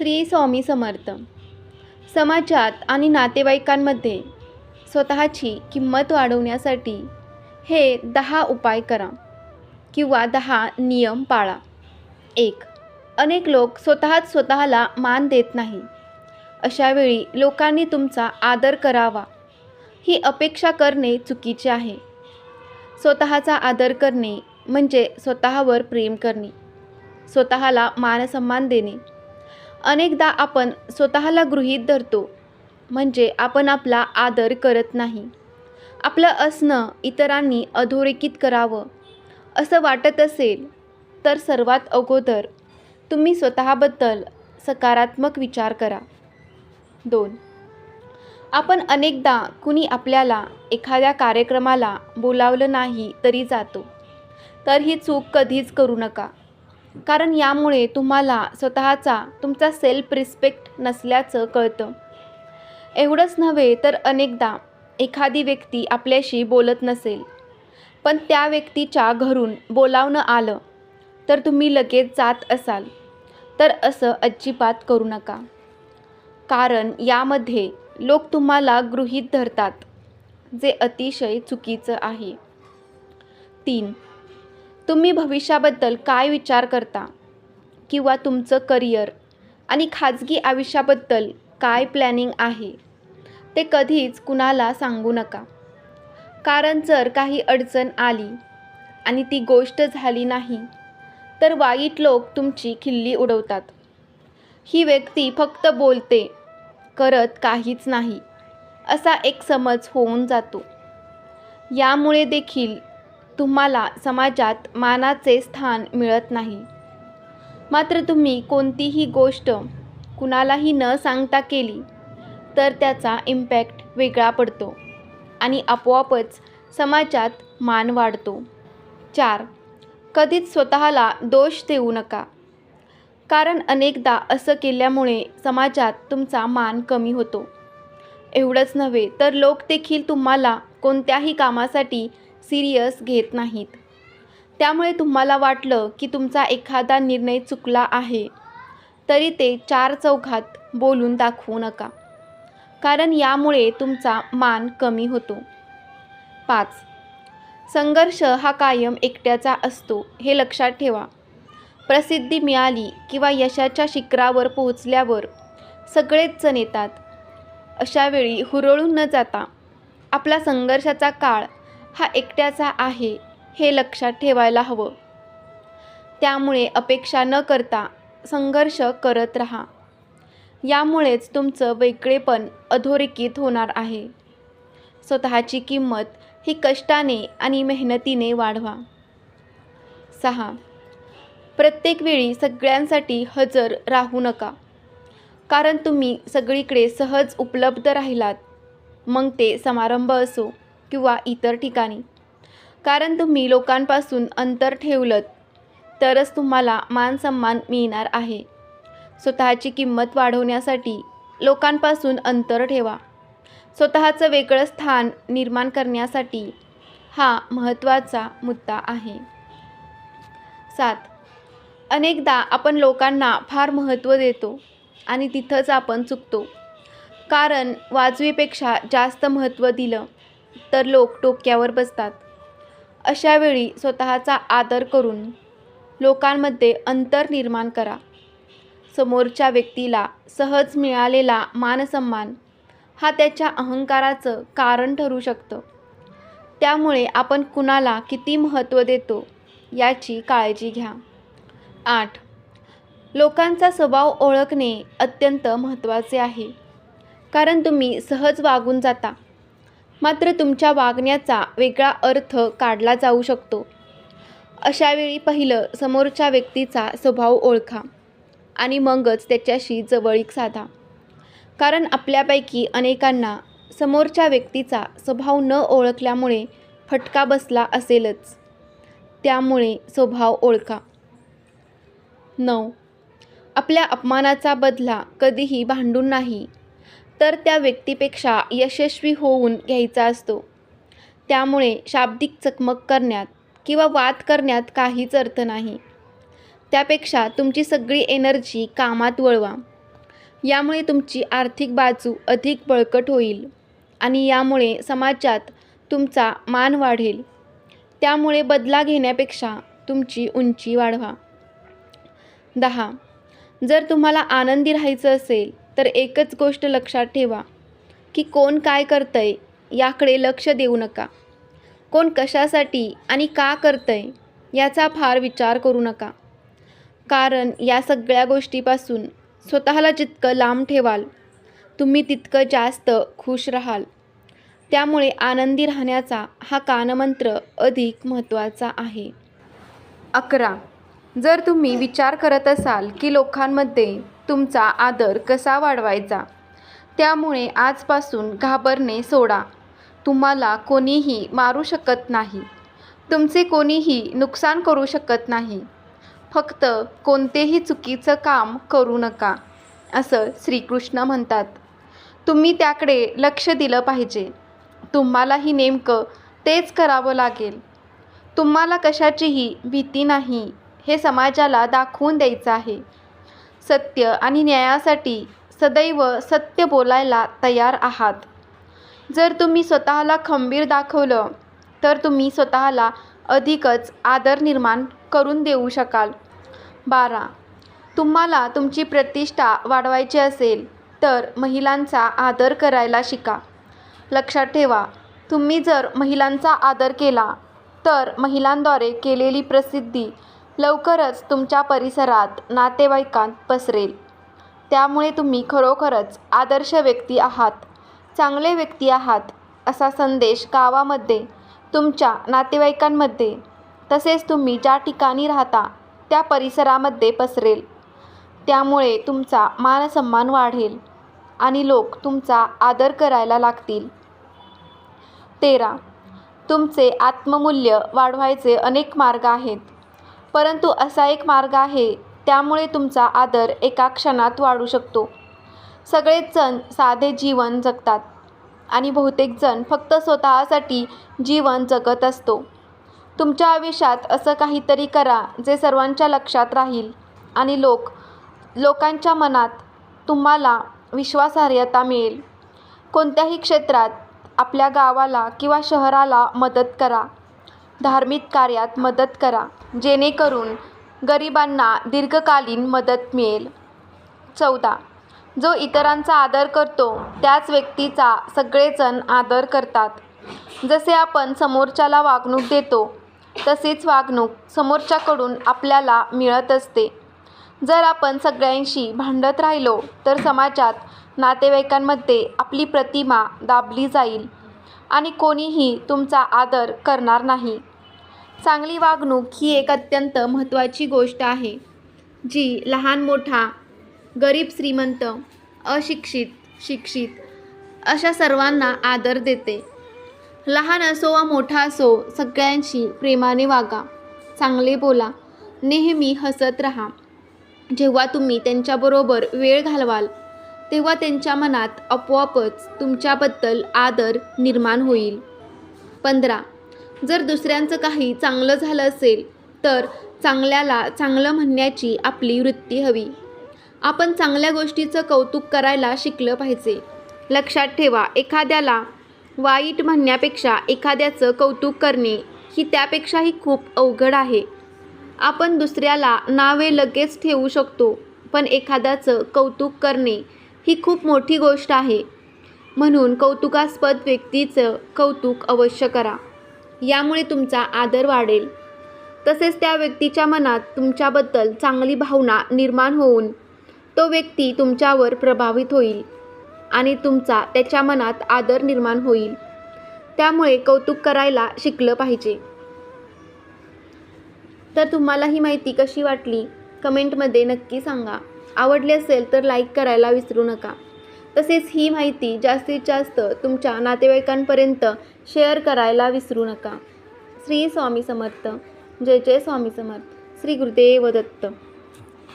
श्री स्वामी समर्थ. समाजात आणि नातेवाईकांमध्ये स्वतःची किंमत वाढवण्यासाठी हे दहा उपाय करा किंवा दहा नियम पाळा. एक अनेक लोक स्वतःच स्वतःला मान देत नाही. अशावेळी लोकांनी तुमचा आदर करावा. ही अपेक्षा करणे चुकीचे आहे. स्वतःचा आदर करणे म्हणजे स्वतःवर प्रेम करणे. स्वतःला मानसन्मान देणे. अनेकदा आपण स्वतःला गृहीत धरतो म्हणजे आपण आपला आदर करत नाही. आपलं असणं इतरांनी अधोरेखित करावं. असं वाटत असेल तर सर्वात अगोदर तुम्ही स्वतःबद्दल सकारात्मक विचार करा. दोन. आपण अनेकदा कुणी आपल्याला एखाद्या कार्यक्रमाला बोलावलं नाही तरी जातो. तर ही चूक कधीच करू नका. कारण यामुळे तुम्हाला स्वतःचा तुमचा सेल्फ रिस्पेक्ट नसल्याचं कळतं. एवढंच नव्हे तर अनेकदा एखादी व्यक्ती आपल्याशी बोलत नसेल पण त्या व्यक्तीच्या घरून बोलावणं आलं तर तुम्ही लगेच जात असाल. तर असं अजिबात करू नका. कारण यामध्ये लोक तुम्हाला गृहीत धरतात जे अतिशय चुकीचं आहे. तीन तुम्ही भविष्याबद्दल काय विचार करता? किंवा तुमचं करिअर आणि खाजगी आयुष्याबद्दल काय प्लॅनिंग आहे? ते कधीच कुणाला सांगू नका. कारण जर काही अडचण आली आणि ती गोष्ट झाली नाही तर वाईट लोक तुमची खिल्ली उडवतात. ही व्यक्ती फक्त बोलते करत काहीच नाही असा एक समज होऊन जातो. यामुळे देखील तुम्हाला समाजात मानाचे स्थान मिळत नाही. मात्र तुम्ही कोणतीही गोष्ट कुणालाही न सांगता केली तर त्याचा इम्पॅक्ट वेगळा पडतो आणि आपोआपच समाजात मान वाढतो. चार कधीच स्वतःला दोष देऊ नका. कारण अनेकदा असं केल्यामुळे समाजात तुमचा मान कमी होतो. एवढंच नव्हे तर लोक देखील तुम्हाला कोणत्याही कामासाठी सिरियस घेत नाहीत. त्यामुळे तुम्हाला वाटलं की तुमचा एखादा निर्णय चुकला आहे तरी ते चार चौघात बोलून दाखवू नका. कारण यामुळे तुमचा मान कमी होतो. पाच. संघर्ष हा कायम एकट्याचा असतो हे लक्षात ठेवा. प्रसिद्धी मिळाली किंवा यशाच्या शिखरावर पोहोचल्यावर सगळेच जण येतात. अशावेळी हुरळून न जाता आपला संघर्षाचा काळ हा एकट्याचा आहे हे लक्षात ठेवायला हवं. त्यामुळे अपेक्षा न करता संघर्ष करत राहा. यामुळेच तुमचं वेगळेपण अधोरेखित होणार आहे. स्वतःची किंमत ही कष्टाने आणि मेहनतीने वाढवा. सहा. प्रत्येक वेळी सगळ्यांसाठी हजर राहू नका. कारण तुम्ही सगळीकडे सहज उपलब्ध राहिलात. मग ते समारंभ असो. किंवा इतर ठिकाणी. कारण तुम्ही लोकांपासून अंतर ठेवलं तरच तुम्हाला मानसन्मान मिळणार आहे. स्वतःची किंमत वाढवण्यासाठी लोकांपासून अंतर ठेवा. स्वतःचं वेगळं स्थान निर्माण करण्यासाठी हा महत्त्वाचा मुद्दा आहे. सात. अनेकदा आपण लोकांना फार महत्त्व देतो आणि तिथंच आपण चुकतो. कारण वाजवीपेक्षा जास्त महत्त्व दिलं तर लोक डोक्यावर बसतात. अशावेळी स्वतःचा आदर करून लोकांमध्ये अंतर निर्माण करा. समोरच्या व्यक्तीला सहज मिळालेला मानसन्मान हा त्याच्या अहंकाराचं कारण ठरू शकतं. त्यामुळे आपण कुणाला किती महत्त्व देतो याची काळजी घ्या. आठ. लोकांचा स्वभाव ओळखणे अत्यंत महत्त्वाचे आहे. कारण तुम्ही सहज वागून जाता. मात्र तुमच्या वागण्याचा वेगळा अर्थ काढला जाऊ शकतो. अशावेळी पहिलं समोरच्या व्यक्तीचा स्वभाव ओळखा आणि मगच त्याच्याशी जवळीक साधा. कारण आपल्यापैकी अनेकांना समोरच्या व्यक्तीचा स्वभाव न ओळखल्यामुळे फटका बसला असेलच. त्यामुळे स्वभाव ओळखा. नऊ. आपल्या अपमानाचा बदला कधीही भांडून नाही. तर त्या व्यक्तीपेक्षा यशस्वी होऊन घ्यायचा असतो. त्यामुळे शाब्दिक चकमक करण्यात किंवा वाद करण्यात काहीच अर्थ नाही. त्यापेक्षा तुमची सगळी एनर्जी कामात वळवा. यामुळे तुमची आर्थिक बाजू अधिक बळकट होईल आणि यामुळे समाजात तुमचा मान वाढेल. त्यामुळे बदला घेण्यापेक्षा तुमची उंची वाढवा. दहा. जर तुम्हाला आनंदी राहायचं असेल तर एकच गोष्ट लक्षात ठेवा की कोण काय करतंय याकडे लक्ष देऊ नका. कोण कशासाठी आणि का करतंय याचा फार विचार करू नका. कारण या सगळ्या गोष्टीपासून स्वतःला जितकं लांब ठेवाल तुम्ही तितकं जास्त खुश राहाल. त्यामुळे आनंदी राहण्याचा हा कानमंत्र अधिक महत्त्वाचा आहे. अकरा. जर तुम्ही विचार करत असाल की लोकांमध्ये तुमचा आदर कसा वाढवायचा? त्यामुळे आजपासून घाबरणे सोडा. तुम्हाला कोणीही मारू शकत नाही. तुमचे कोणीही नुकसान करू शकत नाही. फक्त कोणतेही चुकीचं काम करू नका असं श्रीकृष्ण म्हणतात. तुम्ही त्याकडे लक्ष दिलं पाहिजे. तुम्हालाही नेमकं तेच करावं लागेल. तुम्हाला कशाचीही भीती नाही हे समाजाला दाखवून द्यायचं आहे. सत्य आणि न्यायासाठी सदैव सत्य बोलायला तयार आहात. जर तुम्ही स्वतःला खंबीर दाखवलं तर तुम्ही स्वतःला अधिकच आदर निर्माण करून देऊ शकाल. बारा. तुम्हाला तुमची प्रतिष्ठा वाढवायची असेल तर महिलांचा आदर करायला शिका. लक्षात ठेवा तुम्ही जर महिलांचा आदर केला तर महिलांद्वारे केलेली प्रसिद्धी लवकरच तुमच्या परिसरात नातेवाईकांत पसरेल. त्यामुळे तुम्ही खरोखरच आदर्श व्यक्ती आहात चांगले व्यक्ती आहात असा संदेश गावामध्ये तुमच्या नातेवाईकांमध्ये तसेच तुम्ही ज्या ठिकाणी राहता त्या परिसरामध्ये पसरेल. त्यामुळे तुमचा मानसन्मान वाढेल आणि लोक तुमचा आदर करायला लागतील. तेरा. तुमचे आत्ममूल्य वाढवायचे अनेक मार्ग आहेत. परंतु असा एक मार्ग आहे त्यामुळे तुमचा आदर एका क्षणात वाढू शकतो. सगळेच जण साधे जीवन जगतात आणि बहुतेक जण फक्त स्वतःसाठी जीवन जगत असतो. तुमच्या आयुष्यात असं काहीतरी करा जे सर्वांच्या लक्षात राहील आणि लोक लोकांच्या मनात तुम्हाला विश्वासार्हता मिळेल. कोणत्याही क्षेत्रात आपल्या गावाला किंवा शहराला मदत करा. धार्मिक कार्यात मदत करा. जेणेकरून गरिबांना दीर्घकालीन मदत मिळेल. चौदा. जो इतरांचा आदर करतो त्याच व्यक्तीचा सगळेजण आदर करतात. जसे आपण समोरच्याला वागणूक देतो तसेच वागणूक समोरच्याकडून आपल्याला मिळत असते. जर आपण सगळ्यांशी भांडत राहिलो तर समाजात नातेवाईकांमध्ये आपली प्रतिमा दाबली जाईल आणि कोणीही तुमचा आदर करणार नाही. चांगली वागणूक ही एक अत्यंत महत्त्वाची गोष्ट आहे जी लहान मोठा गरीब श्रीमंत अशिक्षित शिक्षित अशा सर्वांना आदर देते. लहान असो वा मोठा असो सगळ्यांशी प्रेमाने वागा चांगले बोला नेहमी हसत राहा. जेव्हा तुम्ही त्यांच्याबरोबर वेळ घालवाल तेव्हा त्यांच्या मनात आपोआपच तुमच्याबद्दल आदर निर्माण होईल. पंधरा जर दुसऱ्यांचं काही चांगलं झालं असेल तर चांगल्याला चांगलं म्हणण्याची आपली वृत्ती हवी. आपण चांगल्या गोष्टीचं कौतुक करायला शिकलं पाहिजे. लक्षात ठेवा एखाद्याला वाईट म्हणण्यापेक्षा एखाद्याचं कौतुक करणे ही त्यापेक्षाही खूप अवघड आहे. आपण दुसऱ्याला नावे लगेच ठेवू शकतो पण एखाद्याचं कौतुक करणे ही खूप मोठी गोष्ट आहे. म्हणून कौतुकास्पद व्यक्तीचं कौतुक अवश्य करा. यामुळे तुमचा आदर वाढेल. तसेच त्या व्यक्तीच्या मनात तुमच्याबद्दल चांगली भावना निर्माण होऊन तो व्यक्ती तुमच्यावर प्रभावित होईल आणि तुमचा त्याच्या मनात आदर निर्माण होईल. त्यामुळे कौतुक करायला शिकलं पाहिजे. तर तुम्हाला ही माहिती कशी वाटली? कमेंटमध्ये नक्की सांगा. आवडली असेल तर लाईक करायला विसरू नका. तसेच ही माहिती जास्तीत जास्त तुमच्या नातेवाईकांपर्यंत शेअर करायला विसरू नका. श्री स्वामी समर्थ. जय जय स्वामी समर्थ. श्री गुरुदेव दत्त.